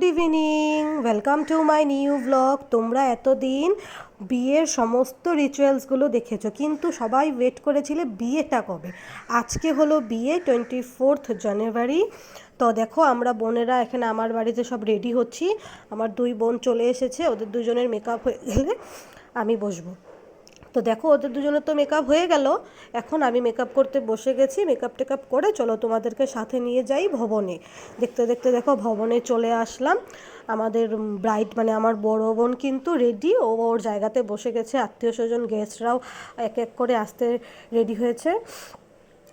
Good evening welcome to my new blog তোমরা এতদিন বিয়ের সমস্ত রিচুয়ালসগুলো দেখেছ, কিন্তু সবাই ওয়েট করেছিলে বিয়েটা কবে? আজকে হলো বিয়ে টোয়েন্টি ফোর্থ জানুয়ারি তো দেখো, আমরা বোনেরা এখানে আমার বাড়িতে সব রেডি হচ্ছি। আমার দুই বোন চলে এসেছে, ওদের দুজনের মেকআপ হয়ে গেলে আমি বসবো। তো দেখো, ওদের দুজনের তো মেকআপ হয়ে গেল। এখন আমি মেকআপ করতে বসে গেছি মেকআপ টেকআপ করে চলো তোমাদেরকে সাথে নিয়ে যাই ভবনে। দেখতে দেখতে দেখো ভবনে চলে আসলাম। আমাদের ব্রাইট মানে আমার বড় বোন কিন্তু রেডি ও ওর জায়গাতে বসে গেছে, আত্মীয় স্বজন গেস্টরাও এক এক করে আসতে রেডি হয়েছে।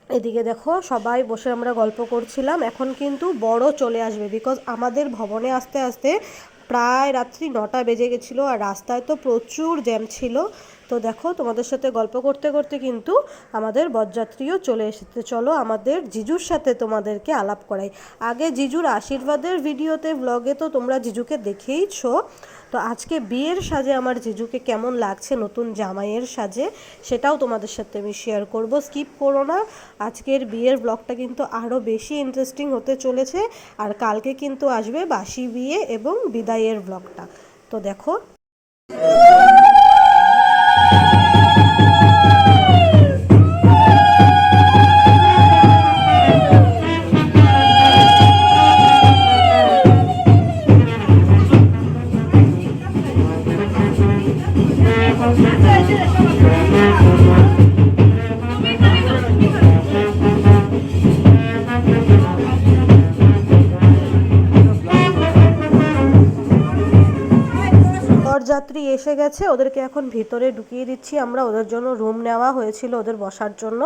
এদিকে দেখো, সবাই বসে আমরা গল্প করছিলাম। এখন কিন্তু বড় চলে আসবে বিকজ আমাদের ভবনে আসতে আসতে প্রায় রাত্রি নটা বেজে গেছিল আর রাস্তায় তো প্রচুর জ্যাম ছিল। তো দেখো, তোমাদের সাথে গল্প করতে করতে কিন্তু আমাদের বরযাত্রীও চলে এসেছে। চলো আমাদের জিজুর সাথে তোমাদেরকে আলাপ করাই। আগে জিজুর আশীর্বাদের ভিডিওতে ব্লগে তো তোমরা জিজুকে দেখেইছো। তো আজকে বিয়ের সাজে আমার জিজুকে কেমন লাগছে নতুন জামাইয়ের সাজে, সেটাও তোমাদের সাথে আমি শেয়ার করব। স্কিপ করো না, আজকের বিয়ের ব্লগটা কিন্তু আরও বেশি ইন্টারেস্টিং হতে চলেছে, আর কালকে কিন্তু আসবে বাসি বিয়ে এবং বিদায়ের ব্লগটা তো দেখো। বরযাত্রী এসে গেছে, ওদেরকে এখন ভিতরে ঢুকিয়ে দিচ্ছি। আমরা ওদের জন্য রুম নেওয়া হয়েছিল ওদের বসার জন্য।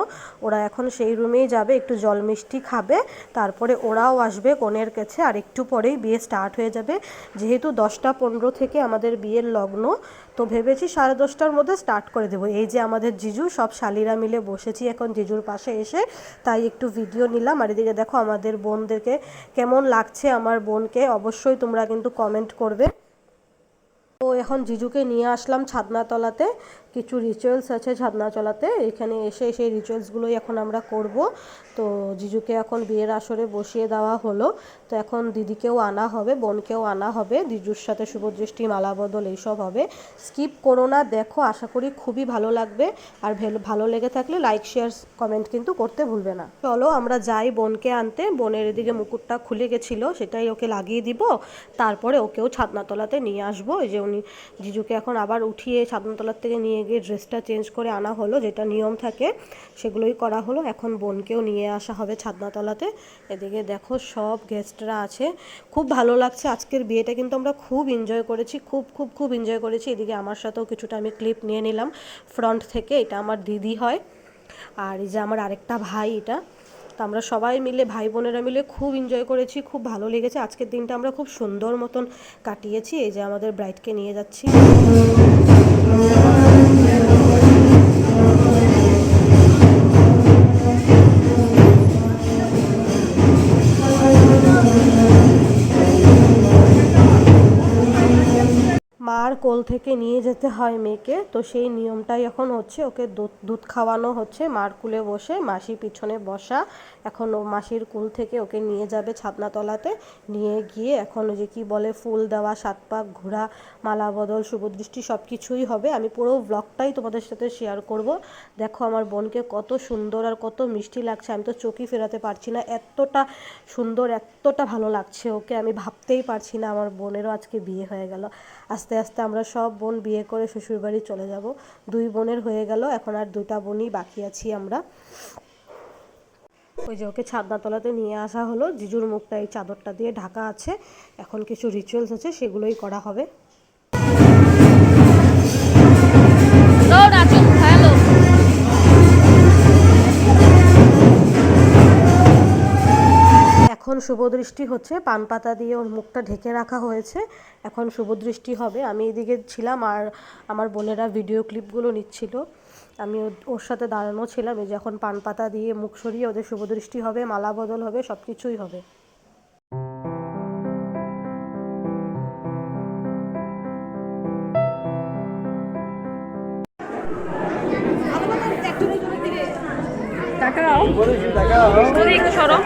ওরা এখন সেই রুমেই যাবে, একটু জল মিষ্টি খাবে, তারপরে ওরাও আসবে কনের কাছে। আর একটু পরেই বিয়ে স্টার্ট হয়ে যাবে। যেহেতু দশটা পনেরো থেকে আমাদের বিয়ের লগ্ন, তো ভেবেছি সাড়ে দশটার মধ্যে স্টার্ট করে দেবো। এই যে আমাদের জিজু, সব শালিরা মিলে বসেছি এখন জিজুর পাশে এসে। তাই একটু ভিডিও নিলাম। আর এদিকে দেখো আমাদের বোনদেরকে কেমন লাগছে আমার বোনকে, অবশ্যই তোমরা কিন্তু কমেন্ট করবে। তো এখন জিজুকে নিয়ে আসলাম ছাদনাতলাতে। কিছু রিচুয়ালস আছে ছাদনাতলাতে এখানে এসে সেই রিচুয়ালসগুলোই এখন আমরা করব। তো জিজুকে এখন বিয়ের আসরে বসিয়ে দেওয়া হলো। তো এখন দিদিকেও আনা হবে, বোনকেও আনা হবে জিজুর সাথে শুভদৃষ্টি মালা বদল এইসব হবে। স্কিপ করো না, দেখো, আশা করি খুবই ভালো লাগবে। আর ভেল- ভালো লেগে থাকলে লাইক শেয়ার কমেন্ট কিন্তু করতে ভুলবে না। চলো, আমরা যাই বোনকে আনতে। বোনের এদিকে মুকুটটা খুলে গেছিল, সেটাই ওকে লাগিয়ে দিব। তারপরে ওকেও ছাদনাতলাতে নিয়ে আসব। এই যে উনি, জিজুকে এখন আবার উঠিয়ে ছাদনাতলার থেকে নিয়ে গিয়ে ড্রেসটা চেঞ্জ করে আনা হলো, যেটা নিয়ম থাকে, সেগুলোই করা হলো। এখন বোনকেও নিয়ে আসা হবে ছাদনাতলাতে। এদিকে দেখো সব গেস্টরা আছে। খুব ভালো লাগছে, আজকের বিয়েটা কিন্তু আমরা খুব এনজয় করেছি, খুব খুব খুব এনজয় করেছি। এদিকে আমার সাথেও কিছুটা আমি ক্লিপ নিয়ে নিলাম। ফ্রন্ট থেকে এটা আমার দিদি হয়, আর এই যে আমার আরেকটা ভাই এটা। তো আমরা সবাই মিলে, ভাই বোনেরা মিলে খুব এনজয় করেছি, খুব ভালো লেগেছে। আজকের দিনটা আমরা খুব সুন্দর মতন কাটিয়েছি। এই যে আমাদের ব্রাইডকে নিয়ে যাচ্ছি। কোল থেকে নিয়ে যেতে হয় মেয়েকে, তো সেই নিয়মটাই এখন হচ্ছে ওকে দুধ দুধ খাওয়ানো হচ্ছে। মার কুলে বসে মাসি পিছনে বসা, এখন ও মাসির কুল থেকে ওকে নিয়ে যাবে ছাদনাতলাতে। নিয়ে গিয়ে এখন ওই যে কি বলে, ফুল দেওয়া, সাত পাক ঘোরা মালা, বদল, শুভদৃষ্টি সব কিছুই হবে। আমি পুরো ব্লগটাই তোমাদের সাথে শেয়ার করব। দেখো আমার বোনকে কত সুন্দর আর কত মিষ্টি লাগছে। আমি তো চোখই ফেরাতে পারছি না। এতটা সুন্দর, এতটা ভালো লাগছে ওকে। আমি ভাবতেই পারছি না আমার বোনেরও আজকে বিয়ে হয়ে গেল। আস্তে আস্তে আমরা সব বোন বিয়ে করে শ্বশুরবাড়ি চলে যাব। দুই বোনের হয়ে গেল, এখন আর দুটা বোনই বাকি আছি আমরা। ওই যে ওকে ছাদনাতলাতে নিয়ে আসা হলো, জিজুর মুখটা এই চাদরটা দিয়ে ঢাকা আছে। এখন কিছু রিচুয়ালস আছে, সেগুলোই করা হবে। শুভদৃষ্টি হচ্ছে, পান পাতা দিয়ে ওর মুখটা ঢেকে রাখা হয়েছে। এখন শুভদৃষ্টি হবে। আমি এদিকে ছিলাম আর আমার বোনেরা ভিডিও ক্লিপগুলো নিচ্ছিল। আমি ওর সাথে দাঁড়ানো ছিলাম। এই পান পাতা দিয়ে মুখ সরিয়ে ওদের শুভদৃষ্টি হবে, মালা বদল হবে সব কিছুই হবে। তাকাও একটু সরো।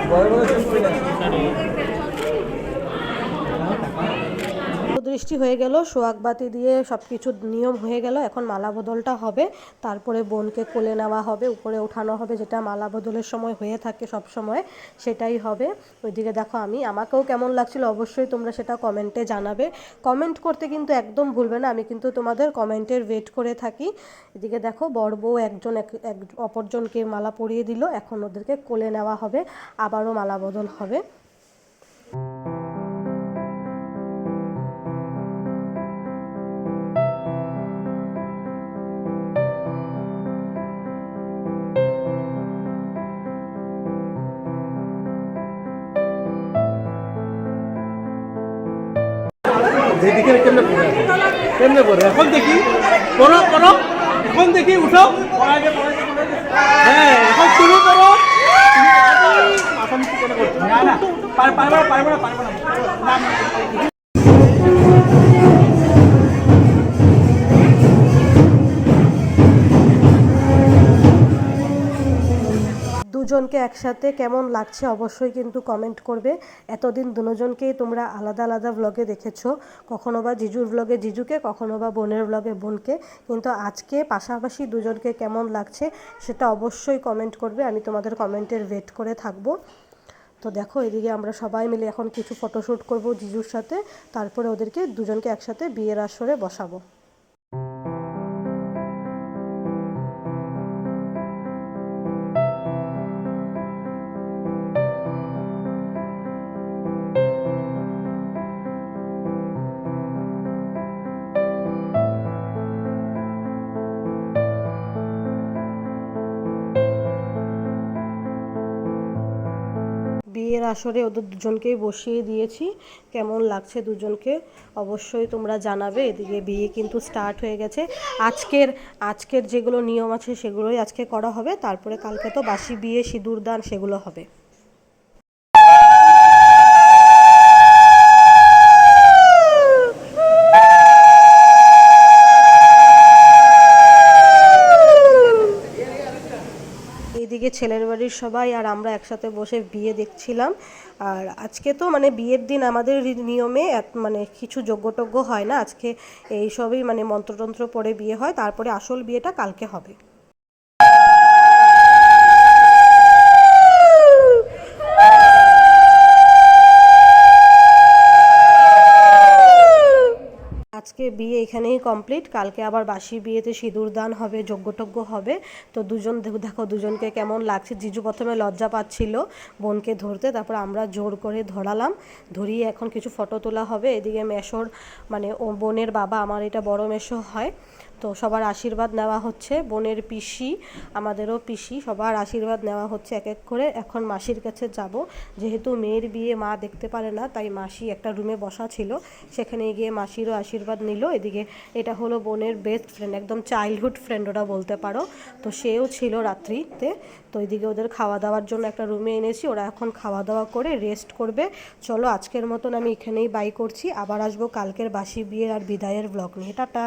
বৃষ্টি হয়ে গেল, সোয়াগ বাতি দিয়ে সব কিছু নিয়ম হয়ে গেল, এখন মালা বদলটা হবে। তারপরে বোনকে কোলে নেওয়া হবে, উপরে ওঠানো হবে, যেটা মালা বদলের সময় হয়ে থাকে সব সময়, সেটাই হবে। ওইদিকে দেখো আমি, আমাকেও কেমন লাগছিল অবশ্যই তোমরা সেটা কমেন্টে জানাবে। কমেন্ট করতে কিন্তু একদম ভুলবে না, আমি কিন্তু তোমাদের কমেন্টের ওয়েট করে থাকি। এদিকে দেখো বড় বউ একজন এক এক, অপরজনকে মালা পরিয়ে দিল, এখন ওদেরকে কোলে নেওয়া হবে, আবারও মালা বদল হবে। যেদিকে কেমনে পড়ে? কেমনে পড়ে? এখন দেখি। করো করো এখন দেখি, উঠো। হ্যাঁ এখন শুরু করো। পারব না পারব না। দুজনকে একসাথে কেমন লাগছে অবশ্যই কিন্তু কমেন্ট করবে। এতদিন দুজনকেই তোমরা আলাদা আলাদা ব্লগে দেখেছ। কখনো বা জিজুর ব্লগে জিজুকে, কখনো বা বোনের ব্লগে বোনকে। কিন্তু আজকে পাশাপাশি দুজনকে কেমন লাগছে সেটা অবশ্যই কমেন্ট করবে। আমি তোমাদের কমেন্টের ওয়েট করে থাকব। তো দেখো, এদিকে আমরা সবাই মিলে এখন কিছু ফটোশ্যুট করব জিজুর সাথে। তারপরে ওদেরকে দুজনকে একসাথে বিয়ের আসরে বসাবো। আসরে ওদের দুজনকেই বসিয়ে দিয়েছি। কেমন লাগছে দুজনকে? অবশ্যই তোমরা জানাবে। এদিকে বিয়ে কিন্তু স্টার্ট হয়ে গেছে। আজকের আজকের যেগুলো নিয়ম আছে সেগুলোই আজকে করা হবে। তারপরে কালকে তো বাসি বিয়ে সিঁদুর দান সেগুলো হবে। ছেলের বাড়ির সবাই আর আমরা একসাথে বসে বিয়ে দেখছিলাম। আর আজকে তো মানে বিয়ের দিন আমাদের নিয়মে এক- মানে কিছু যোগ্যটোগ্য হয় না। আজকে এই সবই মানে মন্ত্রতন্ত্র পড়ে বিয়ে হয়। তারপরে আসল বিয়েটা কালকে হবে। আজকে বিয়ে এখানেই কমপ্লিট কালকে আবার বাসি বিয়েতে সিঁদুর দান হবে, যজ্ঞটজ্ঞ হবে। তো দুজন, দেখো দুজনকে কেমন লাগছে। জিজু প্রথমে লজ্জা পাচ্ছিল বোনকে ধরতে, তারপর আমরা জোর করে ধরালাম। ধরিয়ে এখন কিছু ফটো তোলা হবে। এদিকে মেশোর মানে ও বোনের বাবা, আমার এটা বড় মেশো হয়। তো সবার আশীর্বাদ নেওয়া হচ্ছে। বোনের পিসি, আমাদেরও পিসি, সবার আশীর্বাদ নেওয়া হচ্ছে এক এক করে। এখন মাসির কাছে যাব। যেহেতু মেয়ের বিয়ে মা দেখতে পারে না, তাই মাসি একটা রুমে বসা ছিল। সেখানে গিয়ে মাসিরও আশীর্বাদ নিল। এদিকে এটা হলো বোনের বেস্ট ফ্রেন্ড একদম চাইল্ডহুড ফ্রেন্ড ওরা বলতে পারো। তো সেও ছিল রাত্রিতে। তো এদিকে ওদের খাওয়া দাওয়ার জন্য একটা রুমে এনেছি। ওরা এখন খাওয়া দাওয়া করে রেস্ট করবে। চলো, আজকের মতন আমি এখানেই বাই করছি। আবার আসব কালকের বাসি বিয়ের আর বিদায়ের ব্লগ নিয়ে। টাটা!